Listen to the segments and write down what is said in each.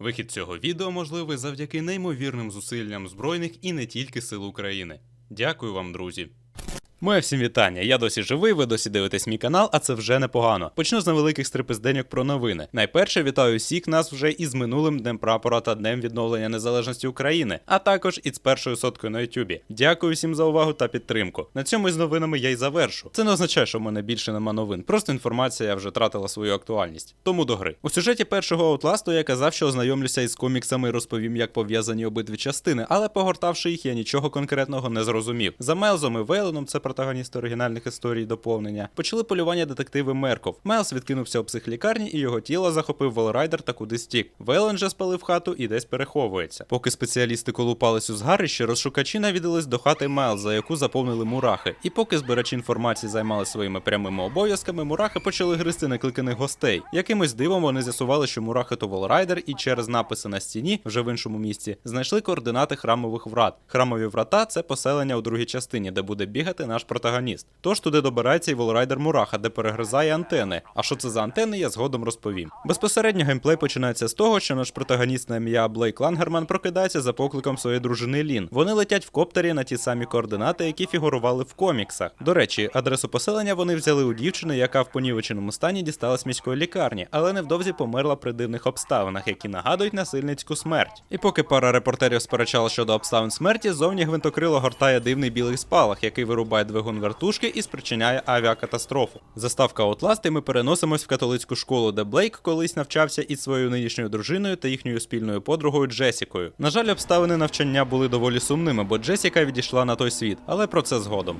Вихід цього відео можливий завдяки неймовірним зусиллям збройних і не тільки сил України. Дякую вам, друзі. Моє всім вітання. Я досі живий, ви досі дивитесь мій канал, а це вже непогано. Почну з невеликих стрипизденьок про новини. Найперше вітаю всіх нас вже із минулим днем прапора та днем відновлення незалежності України, а також із першою соткою на Ютубі. Дякую всім за увагу та підтримку. На цьому із новинами я й завершу. Це не означає, що в мене більше нема новин. Просто інформація вже тратила свою актуальність. Тому до гри. У сюжеті першого Outlast я казав, що ознайомлюся із коміксами і розповім, як пов'язані обидві частини, але погортавши їх, я нічого конкретного не зрозумів. За Мелзом і Вейленом, це протагоністи оригінальних історій доповнення, почали полювання детективи Мерков. Мелс відкинувся у психлікарні і його тіло захопив Волрайдер та кудись тік. Вейлен же спалив хату і десь переховується. Поки спеціалісти колупались у згарищі, розшукачі навідались до хати Мелза, яку заповнили мурахи. І поки збирачі інформації займалися своїми прямими обов'язками, мурахи почали гризти накликаних гостей. Якимось дивом вони з'ясували, що мурахи то Волрайдер, і через написи на стіні, вже в іншому місці, знайшли координати храмових врат. Храмові врата це поселення у другій частині, де буде бігати наш протагоніст. Тож туди добирається і Волрайдер Мураха, де перегризає антени. А що це за антени, я згодом розповім. Безпосередньо геймплей починається з того, що наш протагоніст на ім'я Блейк Лангерман прокидається за покликом своєї дружини Лін. Вони летять в коптері на ті самі координати, які фігурували в коміксах. До речі, адресу поселення вони взяли у дівчини, яка в понівеченому стані дісталась міської лікарні, але невдовзі померла при дивних обставинах, які нагадують насильницьку смерть. І поки пара репортерів сперечала щодо обставин смерті, зовні гвинтокрило гортає дивний білий спалах, який вирубає двигун вертушки і спричиняє авіакатастрофу. Заставка Outlast, і ми переносимось в католицьку школу, де Блейк колись навчався із своєю нинішньою дружиною та їхньою спільною подругою Джесікою. На жаль, обставини навчання були доволі сумними, бо Джесіка відійшла на той світ, але про це згодом.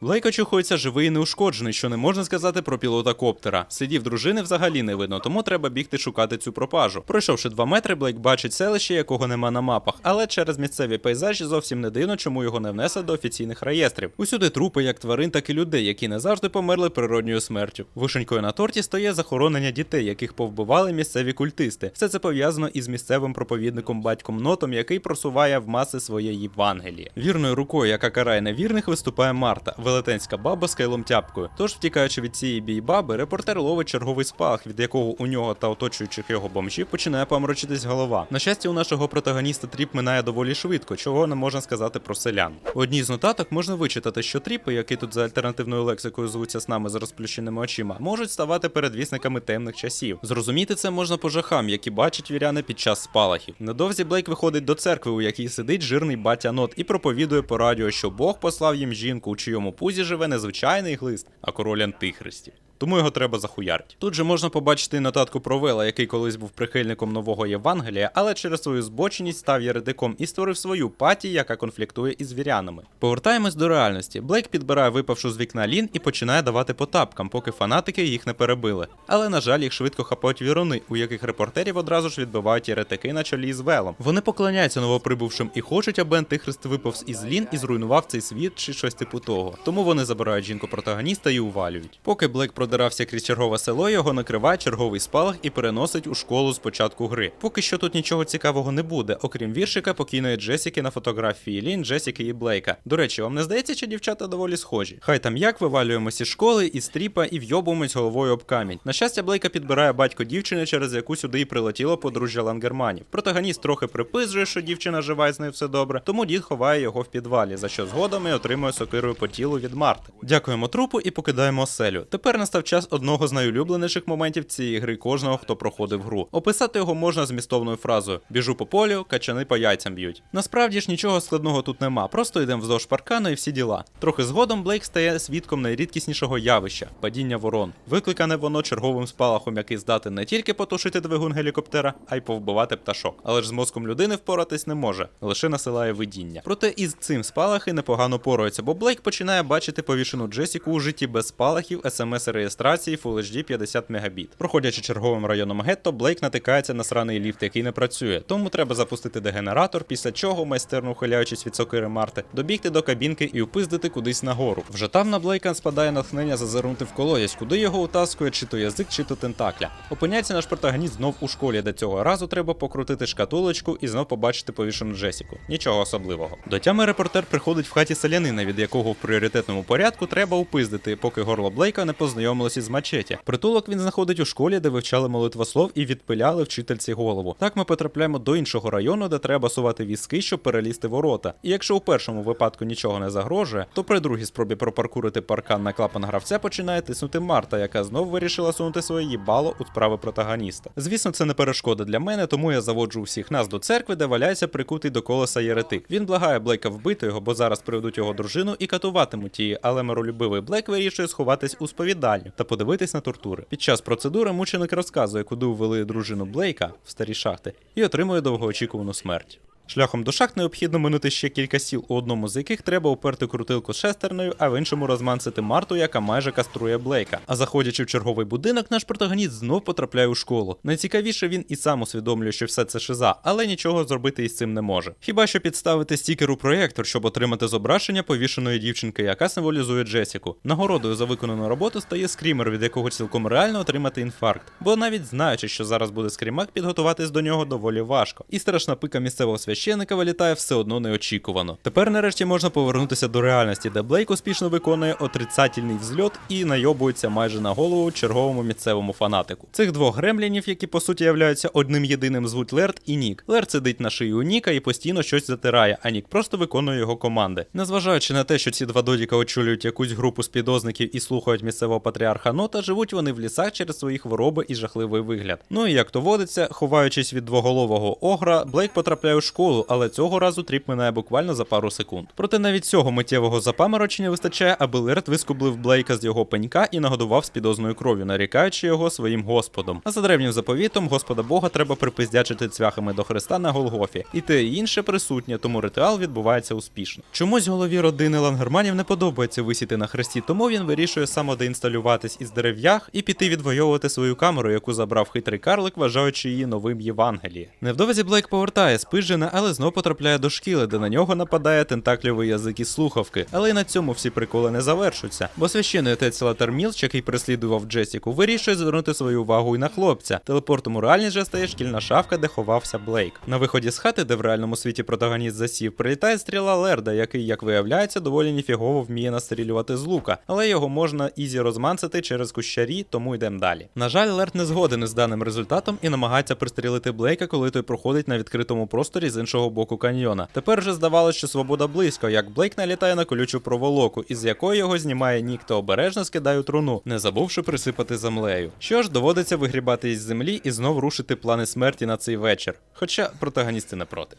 Блейк очухується живий і неушкоджений, що не можна сказати про пілота коптера. Слідів дружини взагалі не видно, тому треба бігти шукати цю пропажу. Пройшовши два метри, Блейк бачить селище, якого нема на мапах, але через місцеві пейзажі зовсім не дивно, чому його не внесли до офіційних реєстрів. Усюди трупи як тварин, так і людей, які не завжди померли природньою смертю. Вишенькою на торті стає захоронення дітей, яких повбивали місцеві культисти. Все це пов'язано із місцевим проповідником батьком Нотом, який просуває в маси своє Євангеліє. Вірною рукою, яка карає невірних, виступає Марта велетенська баба з кайлом тяпкою. Тож, втікаючи від цієї бій-баби, репортер ловить черговий спалах, від якого у нього та оточуючих його бомжів починає помрочитись голова. На щастя, у нашого протагоніста тріп минає доволі швидко, чого не можна сказати про селян. У одній з нотаток можна вичитати, що тріпи, які тут за альтернативною лексикою звуться з нами з розплющеними очима, можуть ставати передвісниками темних часів. Зрозуміти це можна по жахам, які бачать віряни під час спалахів. Недовзі Блейк виходить до церкви, у якій сидить жирний батя Нот, і проповідує по радіо, що Бог послав їм жінку, у чийому пузі живе не звичайний глист, а король антихристів. Тому його треба захуярити. Тут же можна побачити нотатку про Вела, який колись був прихильником нового Євангелія, але через свою збоченість став єретиком і створив свою паті, яка конфліктує із вірянами. Повертаємось до реальності. Блейк підбирає випавшу з вікна лін і починає давати по тапкам, поки фанатики їх не перебили. Але на жаль, їх швидко хапають віруни, у яких репортерів одразу ж відбивають єретики на чолі з Велом. Вони поклоняються новоприбувшим і хочуть, аби антихрист виповз із лін і зруйнував цей світ чи щось типу того. Тому вони забирають жінку протагоніста і увалюють. Поки Блейк продирався крізь чергове село, його накриває черговий спалах і переносить у школу з початку гри. Поки що тут нічого цікавого не буде, окрім віршика покійної Джесіки на фотографії Лін, Джесіки і Блейка. До речі, вам не здається, що дівчата доволі схожі? Хай там як вивалюємося із школи, із тріпа і вйобуємось головою об камінь. На щастя, Блейка підбирає батько дівчини, через яку сюди і прилетіло подружжя лангерманів. Протагоніст трохи припизує, що дівчина жива і з нею все добре, тому дід ховає його в підвалі, за що згодом і отримує сокирою по тілу від Марти. Дякуємо трупу і покидаємо оселю. Тепер настав час одного з найулюбленіших моментів цієї гри кожного, хто проходив гру. Описати його можна змістовною фразою: біжу по полю, качани по яйцям б'ють. Насправді ж нічого складного тут нема, просто йдемо вздовж паркану і всі діла. Трохи згодом Блейк стає свідком найрідкіснішого явища падіння ворон. Викликане воно черговим спалахом, який здатен не тільки потушити двигун гелікоптера, а й повбивати пташок. Але ж з мозком людини впоратись не може, лише насилає видіння. Проте із цим спалахи непогано поруються, бо Блейк починає бачити повішену Джесіку у житті без спалахів, смс-реєстрації Full HD 50 Мбіт. Проходячи черговим районом гетто, Блейк натикається на сраний ліфт, який не працює. Тому треба запустити дегенератор, після чого, майстерно ухиляючись від сокири Марти, добігти до кабінки і упиздити кудись нагору. Вже там на Блейка спадає натхнення зазирнути в колодязь, куди його утаскує чи то язик, чи то тентакля. Опиняється наш протагоніст знов у школі, де цього разу треба покрутити шкатулочку і знов побачити повішену Джесіку. Нічого особливого. До тями репортер приходить в хаті селянина, від якого в пріоритетному порядку треба упиздити, поки горло Блейка не познайомить познайомилися з мачеті. Притулок він знаходить у школі, де вивчали молитвослов і відпиляли вчительці голову. Так ми потрапляємо до іншого району, де треба сувати візки, щоб перелізти ворота. І якщо у першому випадку нічого не загрожує, то при другій спробі пропаркурити паркан на клапан гравця починає тиснути Марта, яка знов вирішила сунути своє їбало у справи протагоніста. Звісно, це не перешкода для мене, тому я заводжу усіх нас до церкви, де валяється прикутий до колеса єретик. Він благає Блейка вбити його, бо зараз приведуть його дружину і катуватимуть її, але миролюбивий Блейк вирішує сховатись у сповідальню та подивитись на тортури. Під час процедури мученик розказує, куди ввели дружину Блейка в старі шахти, і отримує довгоочікувану смерть. Шляхом до шахт необхідно минути ще кілька сіл, у одному з яких треба уперти крутилку з шестерною, а в іншому розмансити Марту, яка майже каструє Блейка. А заходячи в черговий будинок, наш протагоніст знов потрапляє у школу. Найцікавіше він і сам усвідомлює, що все це шиза, але нічого зробити із цим не може. Хіба що підставити стікер у проєктор, щоб отримати зображення повішеної дівчинки, яка символізує Джесіку. Нагородою за виконану роботу стає скрімер, від якого цілком реально отримати інфаркт. Бо навіть знаючи, що зараз буде скрімак, підготуватись до нього доволі важко. І страшна пика місцевого священика вилітає все одно неочікувано. Тепер нарешті можна повернутися до реальності, де Блейк успішно виконує отрицательний взльот і найобується майже на голову черговому місцевому фанатику. Цих двох гремлінів, які по суті являються одним єдиним, звуть Лерт і Нік. Лерт сидить на шиї у Ніка і постійно щось затирає, а Нік просто виконує його команди. Незважаючи на те, що ці два додіка очолюють якусь групу спідозників і слухають місцевого патріарха Нота, живуть вони в лісах через свої хвороби і жахливий вигляд. Ну і як то водиться, ховаючись від двоголового огра, Блейк потрапляє у школу, але цього разу тріп минає буквально за пару секунд. Проте навіть цього миттєвого запаморочення вистачає, аби Лерт вискублив Блейка з його пенька і нагодував спідозною кров'ю, нарікаючи його своїм господом. А за древнім заповітом Господа Бога треба припиздячити цвяхами до Христа на Голгофі. І те і інше присутнє, тому ритуал відбувається успішно. Чомусь голові родини Лангерманів не подобається висіти на хресті, тому він вирішує самодеінсталюватись із дерев'ях і піти відвоювати свою камеру, яку забрав хитрий карлик, вважаючи її новим Євангеліє. Невдовзі Блейк повертає спижене, але знов потрапляє до шкіли, де на нього нападає тентакльовий язик із слухавки. Але й на цьому всі приколи не завершуються, бо священний отець Латер Мілч, який переслідував Джесіку, вирішує звернути свою увагу і на хлопця. Телепортом у реальність же стає шкільна шафка, де ховався Блейк. На виході з хати, де в реальному світі протагоніст засів, прилітає стріла Лерда, який, як виявляється, доволі ніфігово вміє настрілювати з лука, але його можна ізі розмансити через кущарі, тому йдемо далі. На жаль, Лерд не згоден із даним результатом і намагається пристрілити Блейка, коли той проходить на відкритому просторі з іншого боку каньйона. Тепер вже здавалося, що свобода близько, як Блейк налітає на колючу проволоку, із якої його знімає нік та обережно скидає труну, не забувши присипати землею. Що ж, доводиться вигрібати із землі і знов рушити плани смерті на цей вечір. Хоча протагоністи не проти.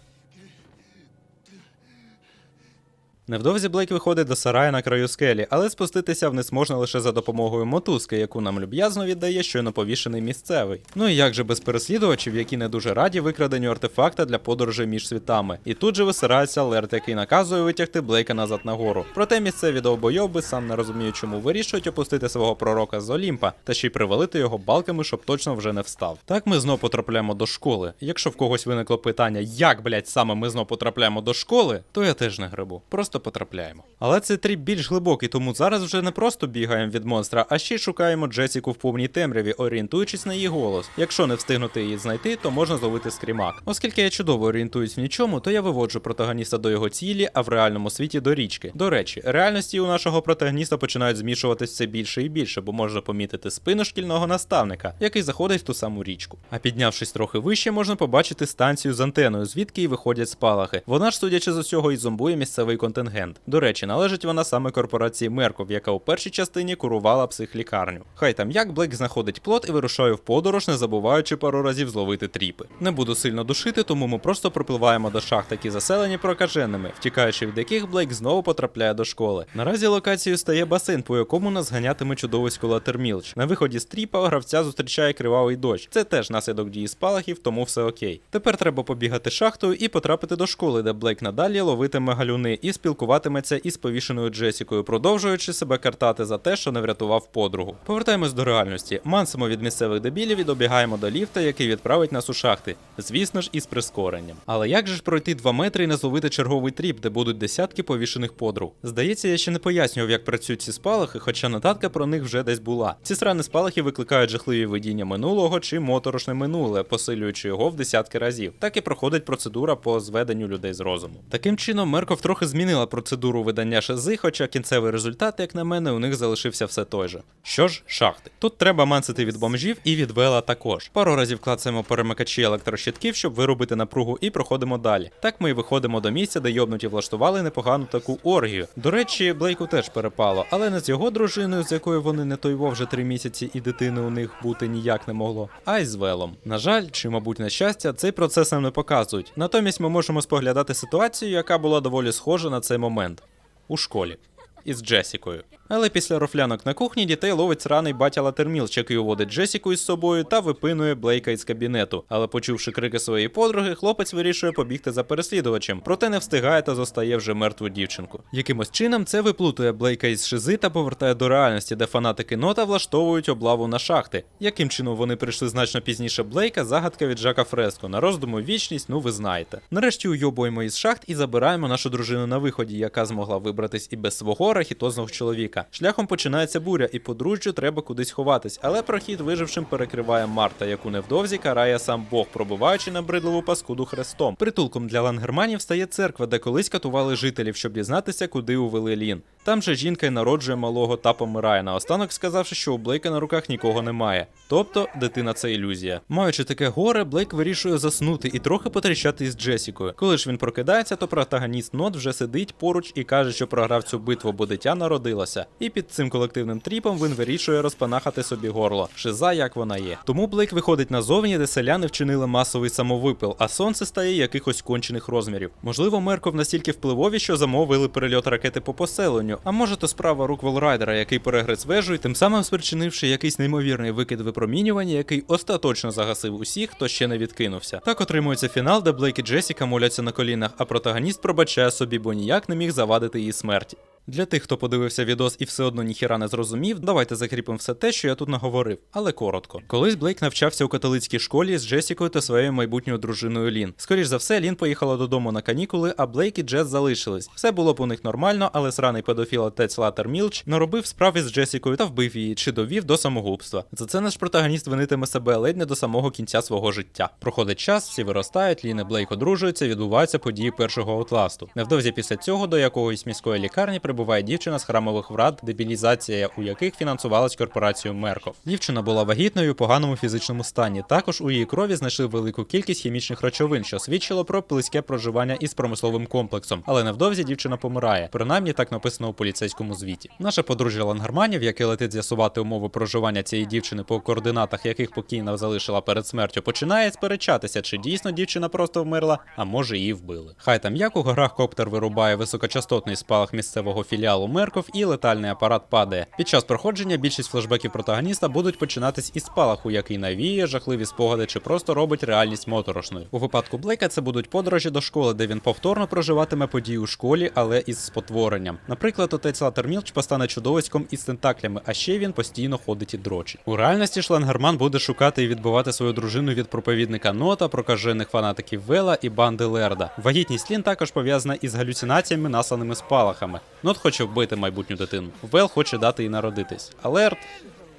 Невдовзі Блейк виходить до сараю на краю скелі, але спуститися вниз можна лише за допомогою мотузки, яку нам люб'язно віддає щойно повішений місцевий. Ну і як же без переслідувачів, які не дуже раді викраденню артефакта для подорожей між світами. І тут же висирається Лерт, який наказує витягти Блейка назад нагору. Проте місцеві довбойоби, сам не розумію, чому вирішують опустити свого пророка з Олімпа та ще й привалити його балками, щоб точно вже не встав. Так ми знов потрапляємо до школи. Якщо в когось виникло питання, як блять саме ми знов потрапляємо до школи, то я теж не грибу. Просто потрапляємо. Але цей тріп більш глибокий, тому зараз вже не просто бігаємо від монстра, а ще й шукаємо Джесіку в повній темряві, орієнтуючись на її голос. Якщо не встигнути її знайти, то можна зловити скрімак. Оскільки я чудово орієнтуюсь в нічому, то я виводжу протагоніста до його цілі, а в реальному світі до річки. До речі, реальності у нашого протагоніста починають змішуватись все більше і більше, бо можна помітити спину шкільного наставника, який заходить в ту саму річку. А піднявшись трохи вище, можна побачити станцію з антеною, звідки й виходять спалахи. Вона ж, судячи з усього, і зомбує місцевий контингент. До речі, належить вона саме корпорації Мерков, яка у першій частині курувала психлікарню. Хай там як Блейк знаходить плот і вирушає в подорож, не забуваючи пару разів зловити тріпи. Не буду сильно душити, тому ми просто припливаємо до шахт, які заселені прокаженими, втікаючи від яких Блейк знову потрапляє до школи. Наразі локацією стає басейн, по якому нас ганятиме чудовисько Латермілч. На виході з тріпа гравця зустрічає кривавий дощ. Це теж наслідок дії спалахів, тому все окей. Тепер треба побігати шахтою і потрапити до школи, де Блейк надалі ловитиме галюни і спілкуватиметься із повішеною Джесікою, продовжуючи себе картати за те, що не врятував подругу. Повертаємось до реальності. Мансимо від місцевих дебілів і добігаємо до ліфта, який відправить нас у шахти. Звісно ж, із прискоренням. Але як же ж пройти 2 метри і не зловити черговий тріп, де будуть десятки повішених подруг? Здається, я ще не пояснював, як працюють ці спалахи, хоча нотатка про них вже десь була. Ці срані спалахи викликають жахливі видіння минулого чи моторошне минуле, посилюючи його в десятки разів. Так і проходить процедура по зведенню людей з розуму. Таким чином, Мерков трохи змінила змінила процедуру видання шизи, хоча кінцевий результат, як на мене, у них залишився все той же. Що ж, шахти. Тут треба мансити від бомжів і від вела також. Пару разів клацаємо перемикачі електрощитків, щоб виробити напругу, і проходимо далі. Так ми і виходимо до місця, де йобнуті влаштували непогану таку оргію. До речі, Блейку теж перепало, але не з його дружиною, з якою вони не той вже три місяці, і дитини у них бути ніяк не могло, а й з велом. На жаль, чи мабуть на щастя, цей процес нам не показують. Натомість ми можемо споглядати ситуацію, яка була доволі схожа на цей момент у школі. Із Джесікою. Але після рофлянок на кухні дітей ловить сраний батя Латермілч, який уводить Джесіку із собою та випинує Блейка із кабінету. Але почувши крики своєї подруги, хлопець вирішує побігти за переслідувачем, проте не встигає та зостає вже мертву дівчинку. Якимось чином це виплутує Блейка із шизи та повертає до реальності, де фанатики нота влаштовують облаву на шахти. Яким чином вони прийшли значно пізніше Блейка, загадка від Жака Фреско. На роздуму вічність, ну ви знаєте. Нарешті уйобуємо із шахт і забираємо нашу дружину на виході, яка змогла вибратись і без свого рахітозного чоловіка. Шляхом починається буря, і подружжю треба кудись ховатись, але прохід вижившим перекриває Марта, яку невдовзі карає сам Бог, пробиваючи набридливу паскуду хрестом. Притулком для лангерманів стає церква, де колись катували жителів, щоб дізнатися, куди увели Лін. Там же жінка й народжує малого та помирає наостанок, сказавши, що у Блейка на руках нікого немає. Тобто дитина це ілюзія. Маючи таке горе, Блейк вирішує заснути і трохи потріщати із Джесікою. Коли ж він прокидається, то протагоніст Нот вже сидить поруч і каже, що програв цю битву, бо дитя народилося. І під цим колективним тріпом він вирішує розпанахати собі горло. Шиза, як вона є. Тому Блейк виходить назовні, де селяни вчинили масовий самовипил, а сонце стає якихось кончених розмірів. Можливо, Мерков настільки впливові, що замовили перельот ракети по поселенню. А може, то справа рук Волрайдера, який перегриз вежу, і тим самим спричинивши якийсь неймовірний викид випромінювання, який остаточно загасив усіх, хто ще не відкинувся. Так отримується фінал, де Блейк і Джесіка моляться на колінах, а протагоніст пробачає собі, бо ніяк не міг завадити її смерті. Для тих, хто подивився відос і все одно ніхіра не зрозумів, давайте закріпимо все те, що я тут наговорив, але коротко. Колись Блейк навчався у католицькій школі з Джесікою та своєю майбутньою дружиною Лін. Скоріш за все, Лін поїхала додому на канікули, а Блейк і Джес залишились. Все було б у них нормально, але сраний педофіл отець Латер Мілч наробив справи з Джесікою та вбив її чи довів до самогубства. За це наш протагоніст винитиме себе ледь не до самого кінця свого життя. Проходить час, всі виростають, Лін і Блейк одружуються, відбуваються події першого аутласту. Невдовзі після цього до якогось міської лікарні прибуває дівчина з храмових врат, дебілізація у яких фінансувалась корпорацією Мерков. Дівчина була вагітною у поганому фізичному стані. Також у її крові знайшли велику кількість хімічних речовин, що свідчило про близьке проживання із промисловим комплексом. Але невдовзі дівчина помирає. Принаймні так написано у поліцейському звіті. Наше подружжя Лангерманів, яке летить з'ясувати умови проживання цієї дівчини по координатах, яких покійна залишила перед смертю, починає сперечатися, чи дійсно дівчина просто вмерла, а може її вбили. Хай там як у горах коптер вирубає високочастотний спалах місцевого філіалу Мерков і летальний апарат падає. Під час проходження більшість флешбеків протагоніста будуть починатись із спалаху, який навіє жахливі спогади чи просто робить реальність моторошною. У випадку Блейка це будуть подорожі до школи, де він повторно проживатиме події у школі, але із спотворенням. Наприклад, отець Латермілч постане чудовиськом із тентаклями, а ще він постійно ходить і дрочить. У реальності ж Ленгерман буде шукати і відбивати свою дружину від проповідника Нота, прокажених фанатиків Вела і банди Лерда. Вагітність Лін також пов'язана із галюцинаціями, насланими спалахами. Нот хоче вбити майбутню дитину. Вел хоче дати їй народитись. А Лерд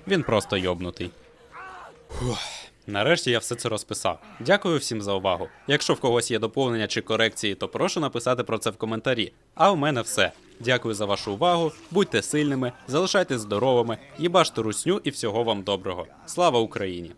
він просто йобнутий. Фух. Нарешті я все це розписав. Дякую всім за увагу. Якщо в когось є доповнення чи корекції, то прошу написати про це в коментарі. А у мене все. Дякую за вашу увагу. Будьте сильними, залишайтесь здоровими, їбаште русню і всього вам доброго. Слава Україні!